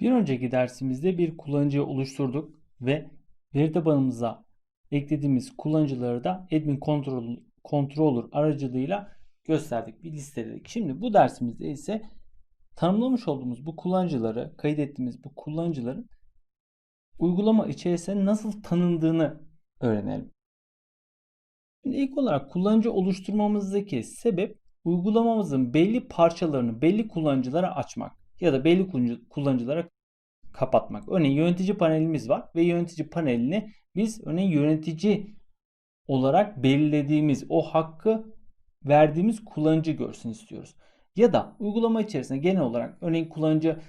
Bir önceki dersimizde bir kullanıcıyı oluşturduk ve veri tabanımıza eklediğimiz kullanıcıları da admin control, controller aracılığıyla gösterdik, bir listeledik. Şimdi bu dersimizde ise tanımlamış olduğumuz bu kullanıcıları, kaydettiğimiz bu kullanıcıların uygulama içerisinde nasıl tanındığını öğrenelim. Şimdi ilk olarak kullanıcı oluşturmamızdaki sebep uygulamamızın belli parçalarını belli kullanıcılara açmak ya da belli kullanıcılara kapatmak. Örneğin yönetici panelimiz var ve yönetici panelini biz örneğin yönetici olarak belirlediğimiz o hakkı verdiğimiz kullanıcı görsün istiyoruz. Ya da uygulama içerisinde genel olarak örneğin kullanıcı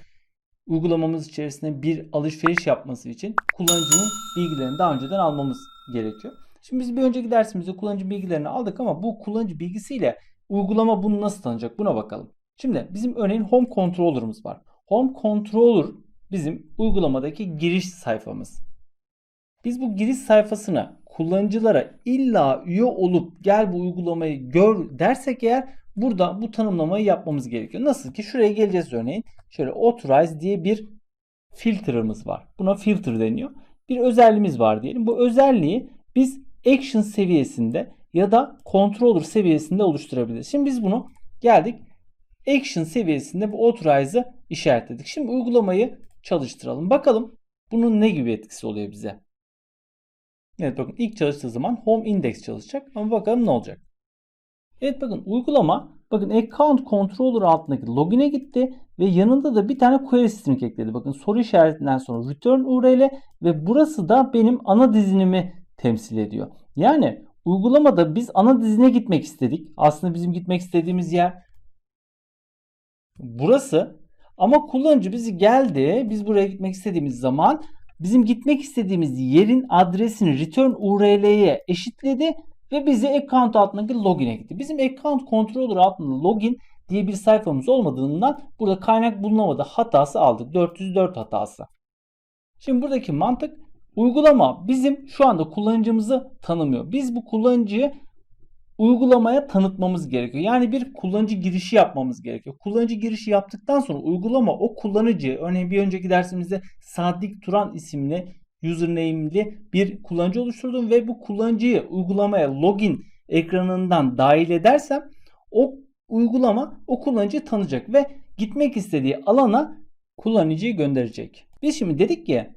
uygulamamız içerisinde bir alışveriş yapması için kullanıcının bilgilerini daha önceden almamız gerekiyor. Şimdi biz bir önceki dersimizde kullanıcı bilgilerini aldık ama bu kullanıcı bilgisiyle uygulama bunu nasıl tanıyacak buna bakalım. Şimdi bizim örneğin home controller'ımız var. Home controller bizim uygulamadaki giriş sayfamız. Biz bu giriş sayfasına kullanıcılara illa üye olup gel bu uygulamayı gör dersek eğer burada bu tanımlamayı yapmamız gerekiyor. Nasıl ki şuraya geleceğiz örneğin. Şöyle authorize diye bir filtre'ımız var. Buna filter deniyor. Bir özelliğimiz var diyelim. Bu özelliği biz action seviyesinde ya da controller seviyesinde oluşturabiliriz. Şimdi biz bunu geldik action seviyesinde bu authorize'ı işaretledik. Şimdi uygulamayı çalıştıralım. Bakalım bunun ne gibi etkisi oluyor bize. Evet bakın ilk çalıştığı zaman home index çalışacak ama bakalım ne olacak. Evet bakın uygulama bakın account controller altındaki login'e gitti ve yanında da bir tane query string ekledi. Bakın soru işaretinden sonra return URL ve burası da benim ana dizinimi temsil ediyor. Yani uygulamada biz ana dizine gitmek istedik. Aslında bizim gitmek istediğimiz yer burası. Ama kullanıcı bizi geldi. Biz buraya gitmek istediğimiz zaman bizim gitmek istediğimiz yerin adresini return URL'ye eşitledi ve bizi account altındaki login'e gitti. Bizim account controller altında login diye bir sayfamız olmadığından burada kaynak bulunamadı hatası aldık. 404 hatası. Şimdi buradaki mantık uygulama bizim şu anda kullanıcımızı tanımıyor. Biz bu kullanıcıyı uygulamaya tanıtmamız gerekiyor. Yani bir kullanıcı girişi yapmamız gerekiyor. Kullanıcı girişi yaptıktan sonra uygulama o kullanıcı örneğin bir önceki dersimizde Sadık Turan isimli username'li bir kullanıcı oluşturdum ve bu kullanıcıyı uygulamaya login ekranından dahil edersem o uygulama o kullanıcıyı tanıyacak ve gitmek istediği alana kullanıcıyı gönderecek. Biz şimdi dedik ki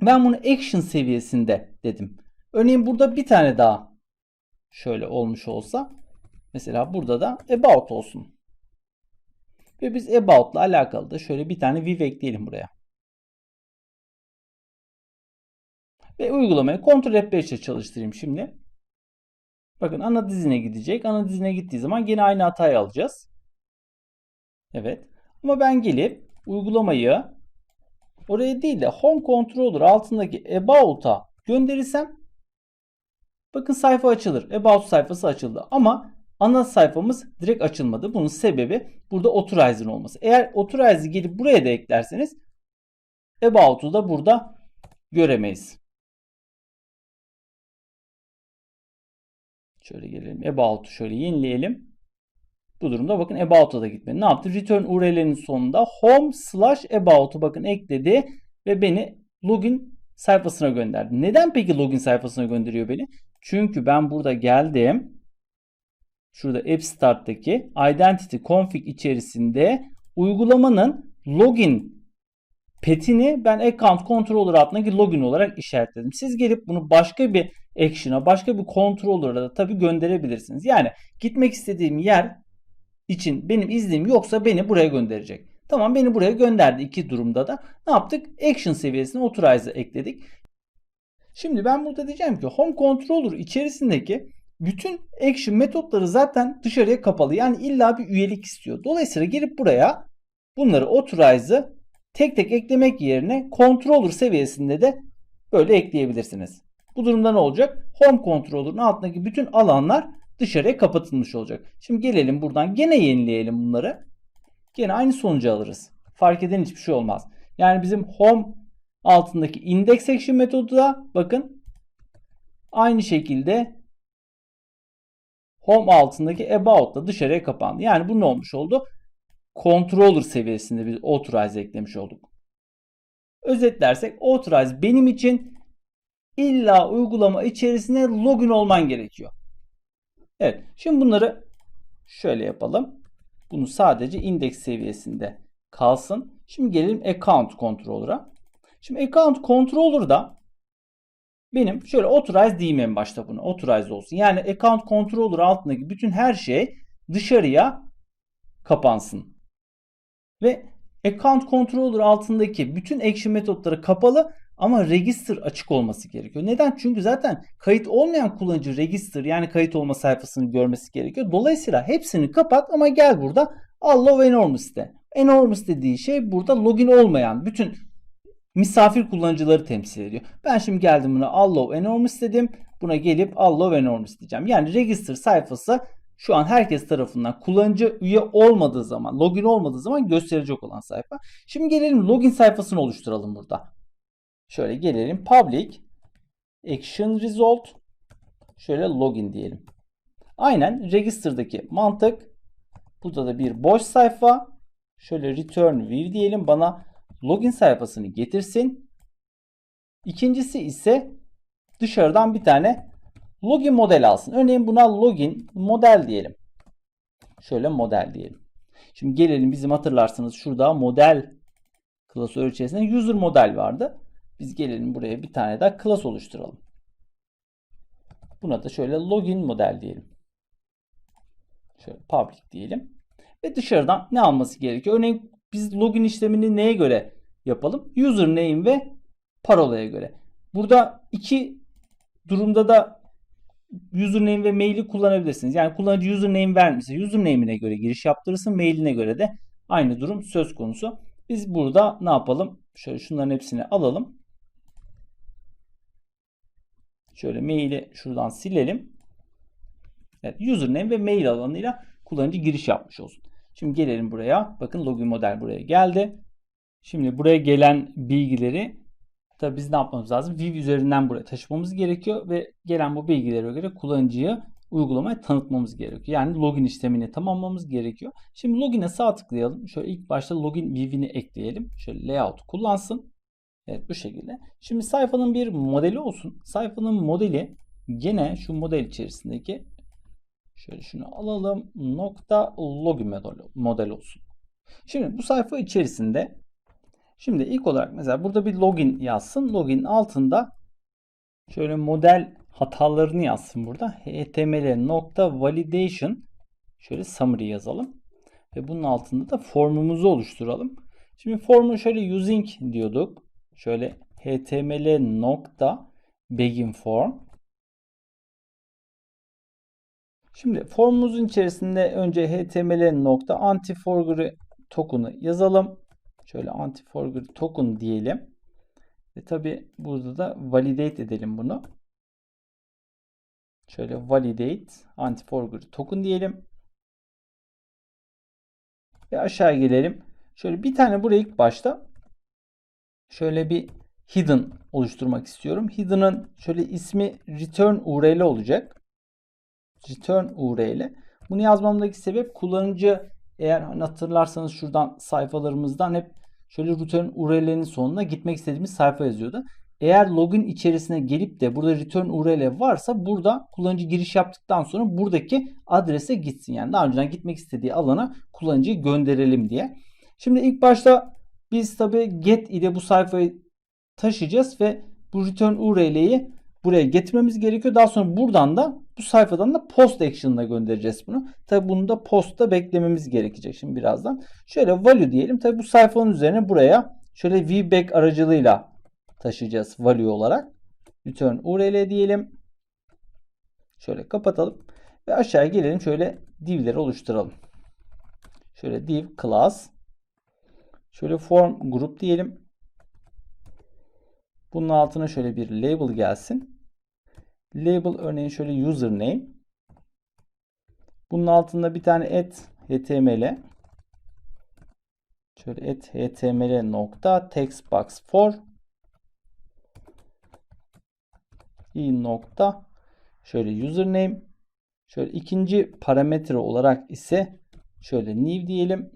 ben bunu action seviyesinde dedim. Örneğin burada bir tane daha şöyle olmuş olsa mesela burada da about olsun. Ve biz about ile alakalı da şöyle bir tane viv ekleyelim buraya. Ve uygulamayı kontrol F5 ile çalıştırayım şimdi. Bakın ana dizine gidecek. Ana dizine gittiği zaman yine aynı hatayı alacağız. Evet. Ama ben gelip uygulamayı oraya değil de Home Controller altındaki About'a gönderirsem bakın sayfa açılır. About sayfası açıldı. Ama ana sayfamız direkt açılmadı. Bunun sebebi burada Authorize'ın olması. Eğer Authorize'ı gelip buraya da eklerseniz About'u da burada göremeyiz. Şöyle gelelim. About'u şöyle yenileyelim. Bu durumda bakın About'a da gitmedi. Ne yaptı? Return URL'nin sonunda home slash about'u bakın ekledi ve beni login sayfasına gönderdi. Neden peki login sayfasına gönderiyor beni? Çünkü ben burada geldim. Şurada App Start'taki Identity Config içerisinde uygulamanın login petini ben Account Controller altındaki login olarak işaretledim. Siz gelip bunu başka bir action'a, başka bir controller'a da tabii gönderebilirsiniz. Yani gitmek istediğim yer için benim iznim yoksa beni buraya gönderecek. Tamam beni buraya gönderdi iki durumda da. Ne yaptık? Action seviyesine authorize'ı ekledik. Şimdi ben burada diyeceğim ki home controller içerisindeki bütün action metotları zaten dışarıya kapalı. Yani illa bir üyelik istiyor. Dolayısıyla gelip buraya bunları authorize'ı tek tek eklemek yerine controller seviyesinde de böyle ekleyebilirsiniz. Bu durumda ne olacak? Home controller'ın altındaki bütün alanlar dışarıya kapatılmış olacak. Şimdi gelelim buradan gene yenileyelim bunları. Gene aynı sonucu alırız. Fark eden hiçbir şey olmaz. Yani bizim home altındaki index action metodu da bakın aynı şekilde home altındaki about da dışarıya kapandı. Yani bu ne olmuş oldu? Controller seviyesinde bir authorize eklemiş olduk. Özetlersek authorize benim için illa uygulama içerisine login olman gerekiyor. Evet. Şimdi bunları şöyle yapalım. Bunu sadece indeks seviyesinde kalsın. Şimdi gelelim account controller'a. Şimdi account controller'da benim şöyle authorize diyeyim en başta bunu. Authorize olsun. Yani account controller altındaki bütün her şey dışarıya kapansın. Ve account controller altındaki bütün action metotları kapalı ama register açık olması gerekiyor. Neden? Çünkü zaten kayıt olmayan kullanıcı register yani kayıt olma sayfasını görmesi gerekiyor. Dolayısıyla hepsini kapat ama gel burada allow enormous de. Enormous dediği şey burada login olmayan bütün misafir kullanıcıları temsil ediyor. Ben şimdi geldim buna allow enormous dedim. Buna gelip allow enormous diyeceğim. Yani register sayfası şu an herkes tarafından kullanıcı üye olmadığı zaman, login olmadığı zaman gösterecek olan sayfa. Şimdi gelelim login sayfasını oluşturalım burada. Şöyle gelelim public action result şöyle login diyelim. Aynen register'daki mantık. Burada da bir boş sayfa. Şöyle return view diyelim. Bana login sayfasını getirsin. İkincisi ise dışarıdan bir tane login model alsın. Örneğin buna login model diyelim. Şöyle model diyelim. Şimdi gelelim bizim hatırlarsınız şurada model klasörü içerisinde user model vardı. Biz gelelim buraya bir tane daha class oluşturalım. Buna da şöyle login model diyelim. Şöyle public diyelim. Ve dışarıdan ne alması gerekiyor? Örneğin biz login işlemini neye göre yapalım? Username ve parolaya göre. Burada iki durumda da username ve maili kullanabilirsiniz. Yani kullanıcı username vermişse username'ine göre giriş yaptırırsın. Mailine göre de aynı durum söz konusu. Biz burada ne yapalım? Şöyle şunların hepsini alalım. Şöyle maili şuradan silelim. Evet, username ve mail alanıyla kullanıcı giriş yapmış olsun. Şimdi gelelim buraya. Bakın login model buraya geldi. Şimdi buraya gelen bilgileri tabi biz ne yapmamız lazım? View üzerinden buraya taşımamız gerekiyor ve gelen bu bilgilere göre kullanıcıyı uygulamaya tanıtmamız gerekiyor. Yani login işlemini tamamlamamız gerekiyor. Şimdi login'e sağ tıklayalım. Şöyle ilk başta login view'ini ekleyelim. Şöyle layout kullansın. Evet bu şekilde. Şimdi sayfanın bir modeli olsun. Sayfanın modeli gene şu model içerisindeki şöyle şunu alalım. Nokta login model, olsun. Şimdi bu sayfa içerisinde şimdi ilk olarak mesela burada bir login yazsın. Login altında şöyle model hatalarını yazsın burada. html nokta validation şöyle summary yazalım. Ve bunun altında da formumuzu oluşturalım. Şimdi formu şöyle using diyorduk. Şöyle html nokta begin form. Şimdi formumuzun içerisinde önce html nokta antiforgery token'ı yazalım. Şöyle antiforgery token diyelim. Ve tabi burada da validate edelim bunu. Şöyle validate antiforgery token diyelim. Ve aşağı gelelim. Şöyle bir tane buraya ilk başta şöyle bir hidden oluşturmak istiyorum. Hidden'ın şöyle ismi return URL olacak. Return URL. Bunu yazmamdaki sebep kullanıcı eğer hatırlarsanız şuradan sayfalarımızdan hep şöyle return URL'nin sonuna gitmek istediğimiz sayfa yazıyordu. Eğer login içerisine gelip de burada return URL varsa burada kullanıcı giriş yaptıktan sonra buradaki adrese gitsin. Yani daha önceden gitmek istediği alana kullanıcıyı gönderelim diye. Şimdi ilk başta biz tabi get ile bu sayfayı taşıyacağız ve bu return URL'yi buraya getirmemiz gerekiyor. Daha sonra buradan da bu sayfadan da post action'ına göndereceğiz bunu. Tabi bunu da postta beklememiz gerekecek şimdi birazdan. Şöyle value diyelim. Tabi bu sayfanın üzerine buraya şöyle vback aracılığıyla taşıyacağız value olarak. Return URL diyelim. Şöyle kapatalım. Ve aşağıya gelelim. Şöyle divleri oluşturalım. Şöyle div class. Şöyle form group diyelim. Bunun altına şöyle bir label gelsin. Label örneğin şöyle username. Bunun altında bir tane et html. Şöyle et html nokta textbox for i nokta şöyle username şöyle ikinci parametre olarak ise şöyle new diyelim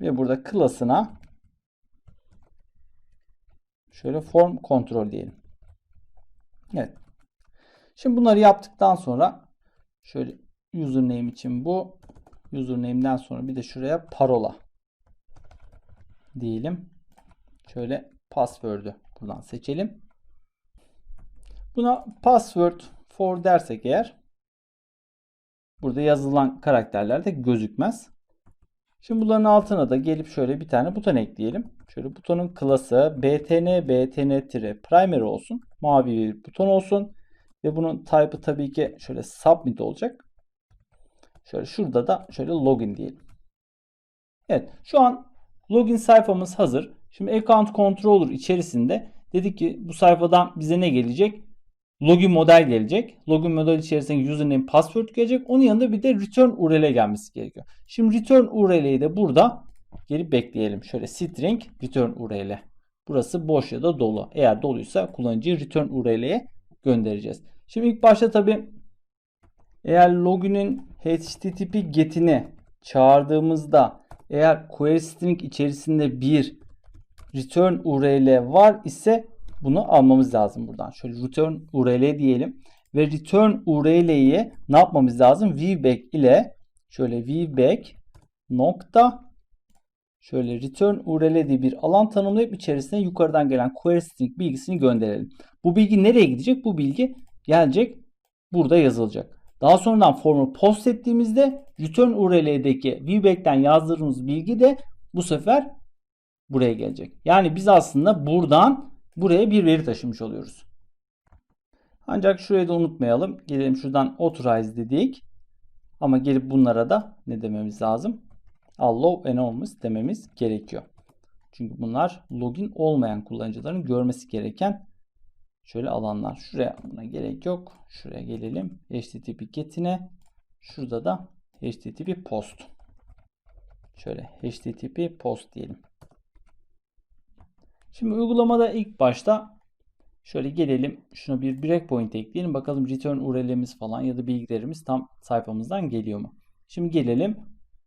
ve burada class'ına şöyle form kontrol diyelim. Evet. Şimdi bunları yaptıktan sonra şöyle username için bu username'den sonra bir de şuraya parola diyelim. Şöyle password'ü buradan seçelim. Buna password for dersek eğer burada yazılan karakterler de gözükmez. Şimdi bunların altına da gelip şöyle bir tane buton ekleyelim. Şöyle butonun klası btn btn-primary olsun. Mavi bir buton olsun. Ve bunun type'ı tabii ki şöyle submit olacak. Şöyle şurada da şöyle login diyelim. Evet şu an login sayfamız hazır. Şimdi account controller içerisinde dedik ki bu sayfadan bize ne gelecek? Login model gelecek. Login model içerisinde username password gelecek. Onun yanında bir de return URL gelmesi gerekiyor. Şimdi return URL'yi de burada gelip bekleyelim. Şöyle string return URL. Burası boş ya da dolu. Eğer doluysa kullanıcıyı return URL'ye göndereceğiz. Şimdi ilk başta tabi eğer login'in http get'ini çağırdığımızda eğer query string içerisinde bir return URL var ise bunu almamız lazım buradan. Şöyle return URL diyelim ve return URL'yi ne yapmamız lazım? Vback ile şöyle vback nokta şöyle return URL diye bir alan tanımlayıp içerisine yukarıdan gelen query string bilgisini gönderelim. Bu bilgi nereye gidecek? Bu bilgi gelecek burada yazılacak. Daha sonradan formu post ettiğimizde return URL'deki vback'ten yazdırdığımız bilgi de bu sefer buraya gelecek. Yani biz aslında buradan buraya bir veri taşımış oluyoruz. Ancak şurayı da unutmayalım. Gelelim şuradan authorize dedik. Ama gelip bunlara da ne dememiz lazım? Allow anonymous dememiz gerekiyor. Çünkü bunlar login olmayan kullanıcıların görmesi gereken şöyle alanlar. Şuraya buna gerek yok. Şuraya gelelim. HTTP get'ine. Şurada da HTTP post. Şöyle HTTP post diyelim. Şimdi uygulamada ilk başta şöyle gelelim. Şuna bir breakpoint ekleyelim. Bakalım return URL'imiz falan ya da bilgilerimiz tam sayfamızdan geliyor mu? Şimdi gelelim.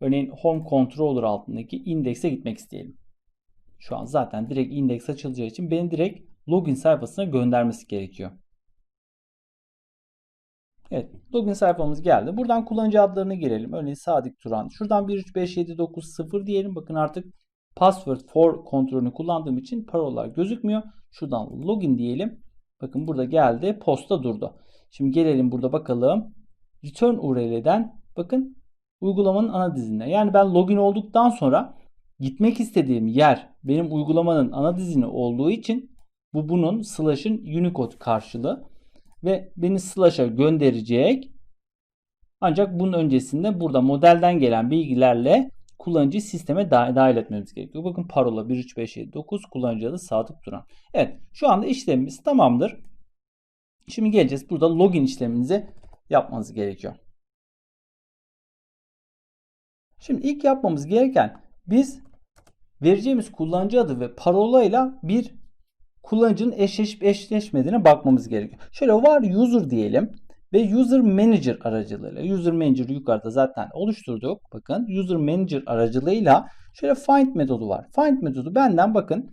Örneğin home controller altındaki indekse gitmek isteyelim. Şu an zaten direkt indeks açılacağı için beni direkt login sayfasına göndermesi gerekiyor. Evet, login sayfamız geldi. Buradan kullanıcı adlarını girelim. Örneğin Sadık Turan. Şuradan 13579 diyelim. Bakın artık password for kontrolünü kullandığım için parolalar gözükmüyor. Şuradan login diyelim. Bakın burada geldi. Posta durdu. Şimdi gelelim burada bakalım. Return URL'den bakın uygulamanın ana dizine. Yani ben login olduktan sonra gitmek istediğim yer benim uygulamanın ana dizini olduğu için bu bunun slash'ın Unicode karşılığı ve beni slash'a gönderecek. Ancak bunun öncesinde burada modelden gelen bilgilerle kullanıcıyı sisteme dahil etmemiz gerekiyor. Bakın parola 13579 kullanıcı adı Sadık Turan. Evet şu anda işlemimiz tamamdır. Şimdi geleceğiz. Burada login işleminizi yapmanız gerekiyor. Şimdi ilk yapmamız gereken biz vereceğimiz kullanıcı adı ve parolayla bir kullanıcının eşleşip eşleşmediğine bakmamız gerekiyor. Şöyle var user diyelim ve user manager aracılığıyla user manager yukarıda zaten oluşturduk. Bakın user manager aracılığıyla şöyle find metodu var. Find metodu benden bakın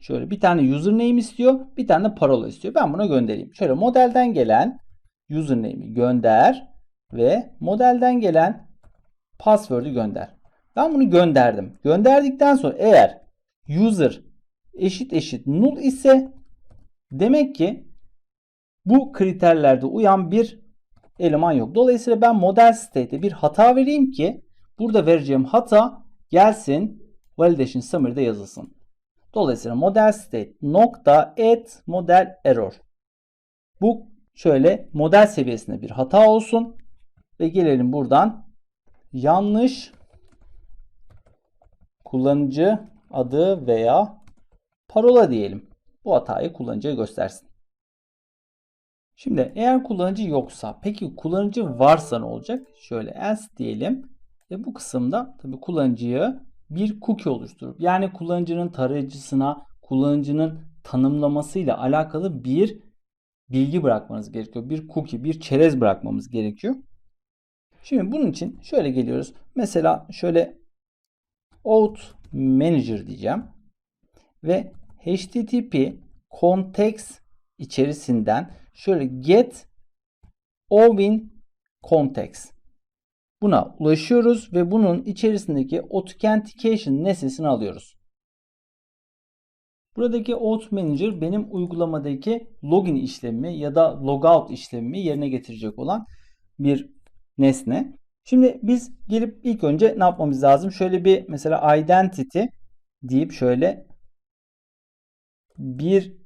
şöyle bir tane username istiyor, bir tane parola istiyor. Ben buna göndereyim. Şöyle modelden gelen username'i gönder ve modelden gelen password'ü gönder. Ben bunu gönderdim. Gönderdikten sonra eğer user eşit eşit null ise demek ki bu kriterlerde uyan bir eleman yok. Dolayısıyla ben model state'e bir hata vereyim ki burada vereceğim hata gelsin validation summary'de yazılsın. Dolayısıyla model state nokta add model error. Bu şöyle model seviyesinde bir hata olsun ve gelelim buradan yanlış kullanıcı adı veya parola diyelim. Bu hatayı kullanıcıya göstersin. Şimdi eğer kullanıcı yoksa peki kullanıcı varsa ne olacak? Şöyle else diyelim. Ve bu kısımda tabii kullanıcıya bir cookie oluşturup yani kullanıcının tarayıcısına kullanıcının tanımlamasıyla alakalı bir bilgi bırakmanız gerekiyor. Bir cookie, bir çerez bırakmamız gerekiyor. Şimdi bunun için şöyle geliyoruz. Mesela şöyle auth manager diyeceğim. Ve http context içerisinden şöyle get ovin context Buna ulaşıyoruz ve bunun içerisindeki authentication nesnesini alıyoruz. Buradaki Auth Manager benim uygulamadaki login işlemi ya da logout işlemimi yerine getirecek olan bir nesne. Şimdi biz gelip ilk önce ne yapmamız lazım? Şöyle bir mesela identity deyip şöyle bir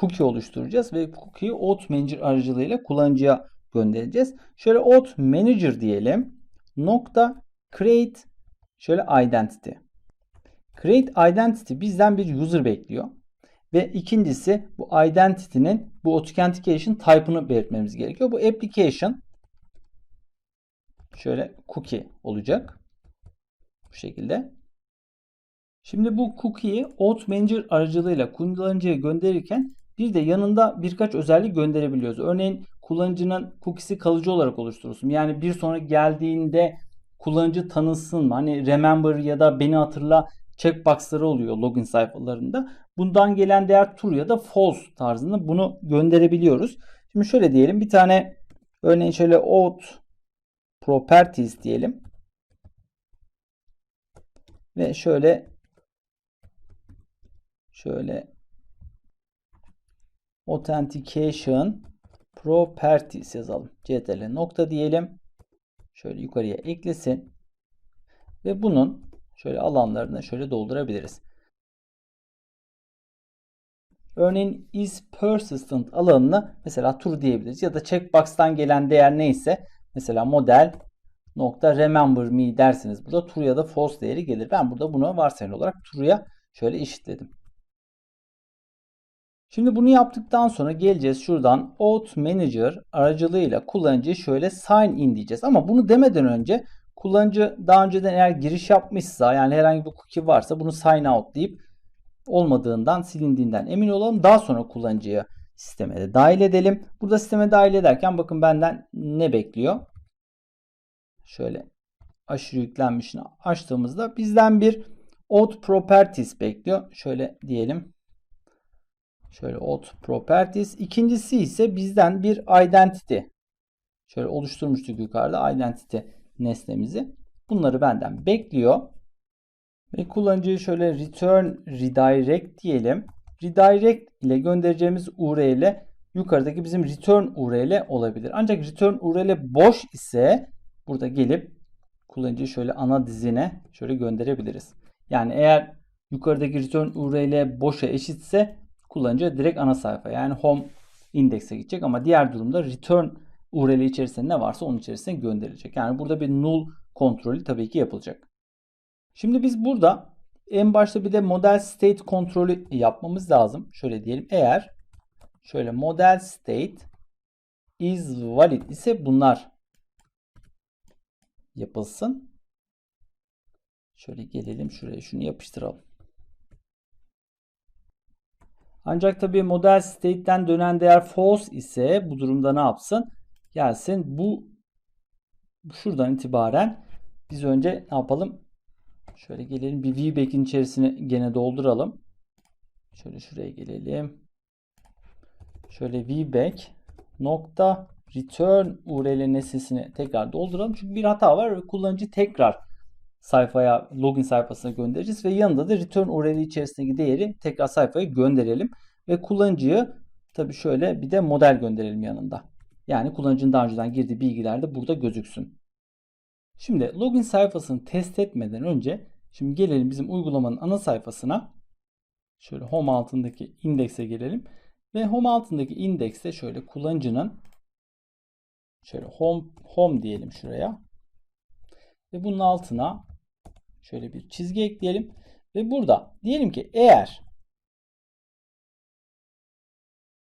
cookie oluşturacağız ve cookie'yi Auth Manager aracılığıyla kullanıcıya göndereceğiz. Şöyle Auth Manager diyelim nokta create şöyle identity. Create identity bizden bir user bekliyor. Ve ikincisi bu identity'nin bu authentication type'ını belirtmemiz gerekiyor. Bu application şöyle cookie olacak. Bu şekilde. Şimdi bu cookie'yi Auth Manager aracılığıyla kullanıcıya gönderirken bir de yanında birkaç özellik gönderebiliyoruz. Örneğin kullanıcının cookie'si kalıcı olarak oluşturulsun. Yani bir sonra geldiğinde kullanıcı tanısın. Hani remember ya da beni hatırla checkboxları oluyor login sayfalarında. Bundan gelen değer true ya da false tarzında bunu gönderebiliyoruz. Şimdi şöyle diyelim bir tane örneğin şöyle auth properties diyelim. Ve şöyle şöyle authentication properties yazalım. ctl nokta diyelim. Şöyle yukarıya eklesin. Ve bunun şöyle alanlarını şöyle doldurabiliriz. Örneğin is persistent alanına mesela true diyebiliriz. Ya da checkbox'tan gelen değer neyse mesela model nokta remember me dersiniz. Burada true ya da false değeri gelir. Ben burada bunu varsayılan olarak true'ya şöyle eşitledim. Şimdi bunu yaptıktan sonra geleceğiz şuradan Auth Manager aracılığıyla kullanıcıyı şöyle sign in diyeceğiz. Ama bunu demeden önce kullanıcı daha önceden eğer giriş yapmışsa yani herhangi bir cookie varsa bunu sign out deyip olmadığından silindiğinden emin olalım. Daha sonra kullanıcıyı sisteme de dahil edelim. Burada sisteme dahil ederken bakın benden ne bekliyor? Şöyle aşırı yüklenmişini açtığımızda bizden bir auth properties bekliyor. Şöyle diyelim Şöyle auth properties. İkincisi ise bizden bir identity. Şöyle oluşturmuştuk yukarıda identity nesnemizi. Bunları benden bekliyor. Ve kullanıcıya şöyle return redirect diyelim. Redirect ile göndereceğimiz URL yukarıdaki bizim return URL olabilir. Ancak return URL boş ise burada gelip kullanıcıyı şöyle ana dizine şöyle gönderebiliriz. Yani eğer yukarıdaki return URL boşa eşitse kullanıcı direkt ana sayfa yani home indekse gidecek ama diğer durumda return URL içerisinde ne varsa onun içerisine gönderilecek. Yani burada bir null kontrolü tabii ki yapılacak. Şimdi biz burada en başta bir de model state kontrolü yapmamız lazım. Şöyle diyelim eğer şöyle model state is valid ise bunlar yapılsın. Şöyle gelelim şuraya şunu yapıştıralım. Ancak tabii model state'ten dönen değer false ise bu durumda ne yapsın? Gelsin bu şuradan itibaren biz önce ne yapalım? Şöyle gelelim bir VBack'in içerisine gene dolduralım. Şöyle şuraya gelelim. Şöyle VBack nokta return URL nesnesini tekrar dolduralım. Çünkü bir hata var ve kullanıcı tekrar sayfaya login sayfasına göndereceğiz ve yanında da return URL içerisindeki değeri tekrar sayfaya gönderelim ve kullanıcıyı tabii şöyle bir de model gönderelim yanında. Yani kullanıcının daha önceden girdiği bilgiler de burada gözüksün. Şimdi login sayfasını test etmeden önce şimdi gelelim bizim uygulamanın ana sayfasına. Şöyle home altındaki indekse gelelim ve home altındaki indekste şöyle kullanıcının şöyle home home diyelim şuraya. Ve bunun altına Şöyle bir çizgi ekleyelim. Ve burada diyelim ki eğer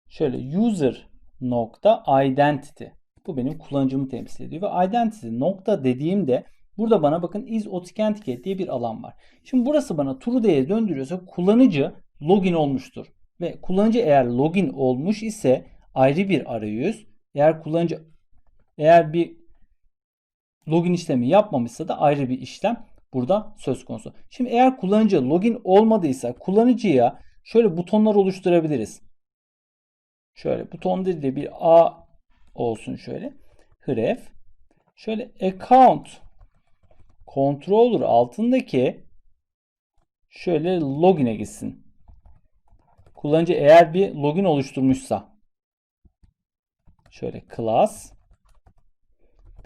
şöyle user nokta identity bu benim kullanıcımı temsil ediyor ve identity nokta dediğimde burada bana bakın is authenticated diye bir alan var. Şimdi burası bana true değeri döndürüyorsa kullanıcı login olmuştur. Ve kullanıcı eğer login olmuş ise ayrı bir arayüz. Eğer kullanıcı eğer bir login işlemi yapmamışsa da ayrı bir işlem. Burada söz konusu. Şimdi eğer kullanıcı login olmadıysa kullanıcıya şöyle butonlar oluşturabiliriz. Şöyle buton değil de bir A olsun şöyle. Href. Şöyle account controller altındaki şöyle login'e gitsin. Kullanıcı eğer bir login oluşturmuşsa şöyle class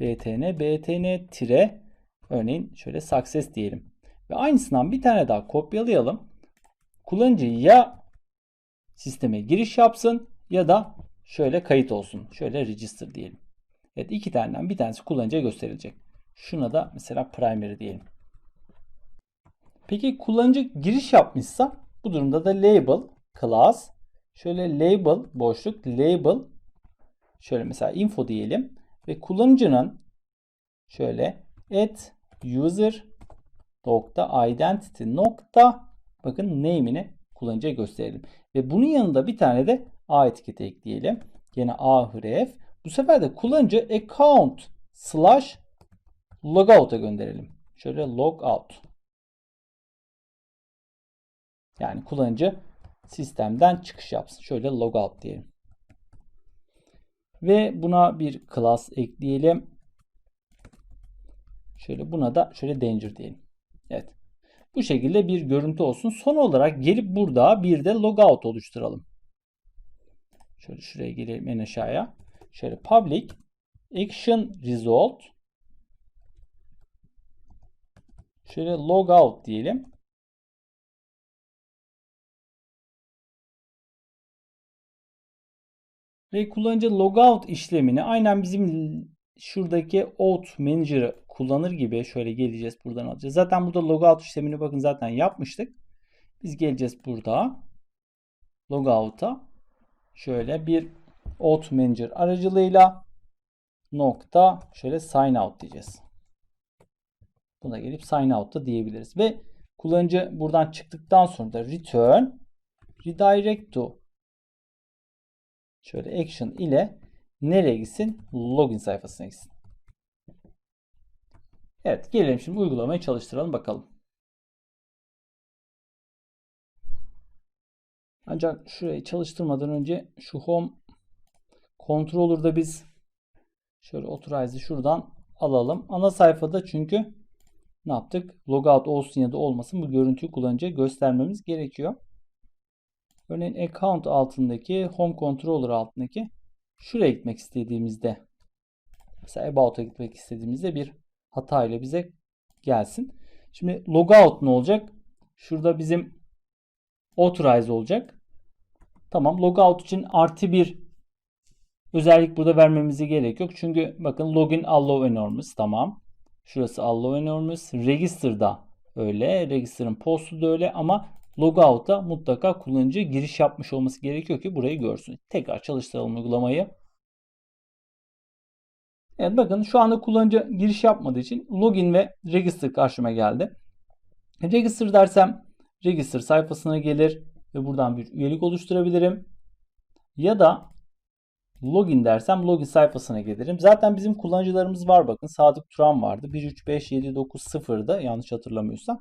btn btn tire örneğin şöyle success diyelim. Ve aynısından bir tane daha kopyalayalım. Kullanıcı ya sisteme giriş yapsın ya da şöyle kayıt olsun. Şöyle register diyelim. Evet iki taneden bir tanesi kullanıcıya gösterilecek. Şuna da mesela primary diyelim. Peki kullanıcı giriş yapmışsa bu durumda da label class şöyle label boşluk label şöyle mesela info diyelim ve kullanıcının şöyle at user nokta identity nokta bakın name'ini kullanıcıya gösterelim. Ve bunun yanında bir tane de a etiketi ekleyelim. Yine a href. Bu sefer de kullanıcı account slash logout'a gönderelim. Şöyle logout. Yani kullanıcı sistemden çıkış yapsın. Şöyle logout diyelim. Ve buna bir class ekleyelim. Şöyle buna da şöyle danger diyelim. Evet. Bu şekilde bir görüntü olsun. Son olarak gelip burada bir de logout oluşturalım. Şöyle şuraya gelelim en aşağıya. Şöyle public action result şöyle logout diyelim. Ve kullanıcı logout işlemini aynen bizim şuradaki out manager'ı kullanır gibi şöyle geleceğiz buradan alacağız. Zaten burada logout işlemini bakın zaten yapmıştık. Biz geleceğiz burada logout'a şöyle bir out manager aracılığıyla nokta şöyle sign out diyeceğiz. Buna gelip sign out da diyebiliriz. Ve kullanıcı buradan çıktıktan sonra da return redirect to şöyle action ile nereye gitsin? Login sayfasına gitsin. Evet gelelim şimdi uygulamayı çalıştıralım bakalım. Ancak şurayı çalıştırmadan önce şu home controller'da biz şöyle authorize'ı şuradan alalım. Ana sayfada çünkü ne yaptık? Logout olsun ya da olmasın bu görüntüyü kullanıcıya göstermemiz gerekiyor. Örneğin account altındaki home controller altındaki şuraya gitmek istediğimizde mesela about'a gitmek istediğimizde bir hata ile bize gelsin. Şimdi logout ne olacak? Şurada bizim authorize olacak. Tamam logout için artı bir özellik burada vermemize gerek yok. Çünkü bakın login allow enormous tamam. Şurası allow enormous. Register'da öyle. Register'ın postu da öyle ama logout'a mutlaka kullanıcı giriş yapmış olması gerekiyor ki burayı görsün. Tekrar çalıştıralım uygulamayı. Evet bakın şu anda kullanıcı giriş yapmadığı için login ve register karşıma geldi. Register dersem register sayfasına gelir ve buradan bir üyelik oluşturabilirim. Ya da login dersem login sayfasına gelirim. Zaten bizim kullanıcılarımız var bakın. Sadık Turan vardı. 135790'da yanlış hatırlamıyorsam.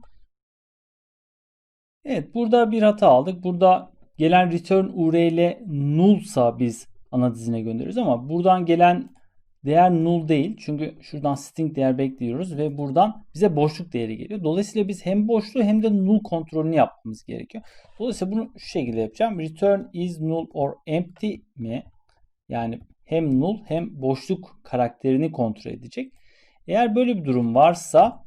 Evet burada bir hata aldık. Burada gelen return URL nullsa biz ana dizine gönderiyoruz ama buradan gelen değer null değil. Çünkü şuradan string değer bekliyoruz ve buradan bize boşluk değeri geliyor. Dolayısıyla biz hem boşluğu hem de null kontrolünü yapmamız gerekiyor. Dolayısıyla bunu şu şekilde yapacağım. Return is null or empty mi? Yani hem null hem boşluk karakterini kontrol edecek. Eğer böyle bir durum varsa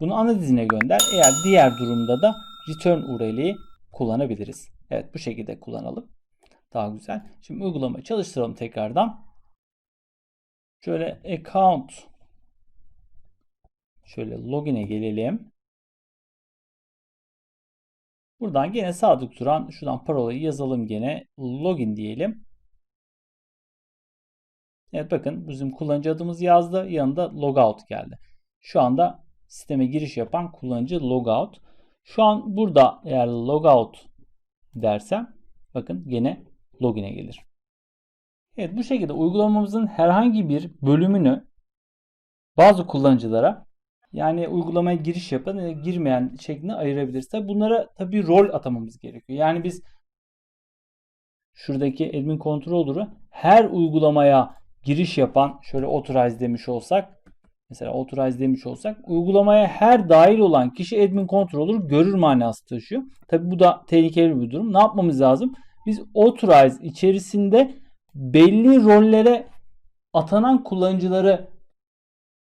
bunu ana dizine gönder. Eğer diğer durumda da return URL'yi kullanabiliriz. Evet bu şekilde kullanalım. Daha güzel. Şimdi uygulamayı çalıştıralım tekrardan. Şöyle account şöyle login'e gelelim. Buradan gene sadık duran şuradan parolayı yazalım gene. Login diyelim. Evet bakın bizim kullanıcı adımız yazdı. Yanında logout geldi. Şu anda sisteme giriş yapan kullanıcı logout. Şu an burada eğer logout dersem bakın gene login'e gelir. Evet bu şekilde uygulamamızın herhangi bir bölümünü bazı kullanıcılara Yani uygulamaya giriş yapan ve girmeyen şeklinde ayırabiliriz. Tabi bunlara tabi rol atamamız gerekiyor. Yani biz şuradaki admin controller'ı her uygulamaya giriş yapan şöyle authorize demiş olsak mesela authorize demiş olsak uygulamaya her dahil olan kişi admin controller görür manası taşıyor. Tabi bu da tehlikeli bir durum. Ne yapmamız lazım? Biz authorize içerisinde belli rollere atanan kullanıcıları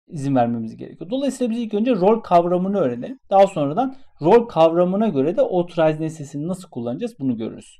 izin vermemiz gerekiyor. Dolayısıyla biz ilk önce rol kavramını öğrenelim. Daha sonradan rol kavramına göre de authorize nesnesini nasıl kullanacağız bunu görürüz.